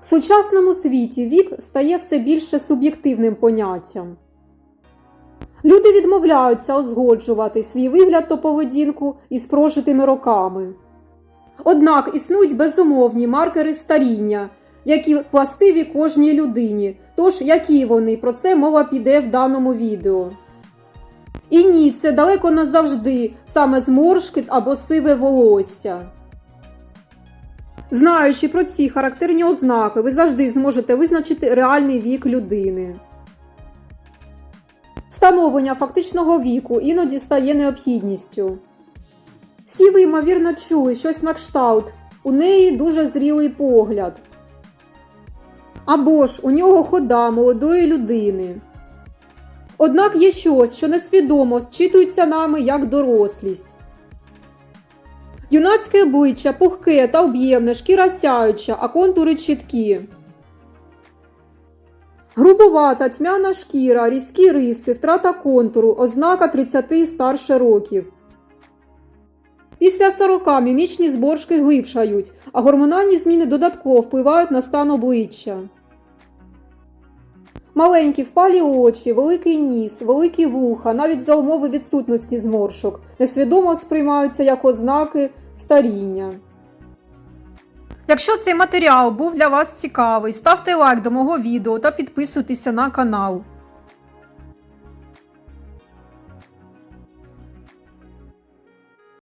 В сучасному світі вік стає все більше суб'єктивним поняттям. Люди відмовляються узгоджувати свій вигляд та поведінку із прожитими роками. Однак існують безумовні маркери старіння, які властиві кожній людині, тож які вони, про це мова піде в даному відео. І ні, це далеко не завжди саме зморшки або сиве волосся. Знаючи про ці характерні ознаки, ви завжди зможете визначити реальний вік людини. Встановлення фактичного віку іноді стає необхідністю. Всі ви, ймовірно, чули щось на кшталт. У неї дуже зрілий погляд. Або ж у нього хода молодої людини. Однак є щось, що несвідомо зчитується нами як дорослість. Юнацьке обличчя пухке та об'ємне, шкіра сяюча, а контури чіткі. Грубувата тьмяна шкіра, різкі риси, втрата контуру, ознака 30 і старше років. Після 40 мімічні зборшки глибшають, а гормональні зміни додатково впливають на стан обличчя. Маленькі впалі очі, великий ніс, великі вуха, навіть за умови відсутності зморшок, несвідомо сприймаються як ознаки старіння. Якщо цей матеріал був для вас цікавий, ставте лайк до мого відео та підписуйтеся на канал.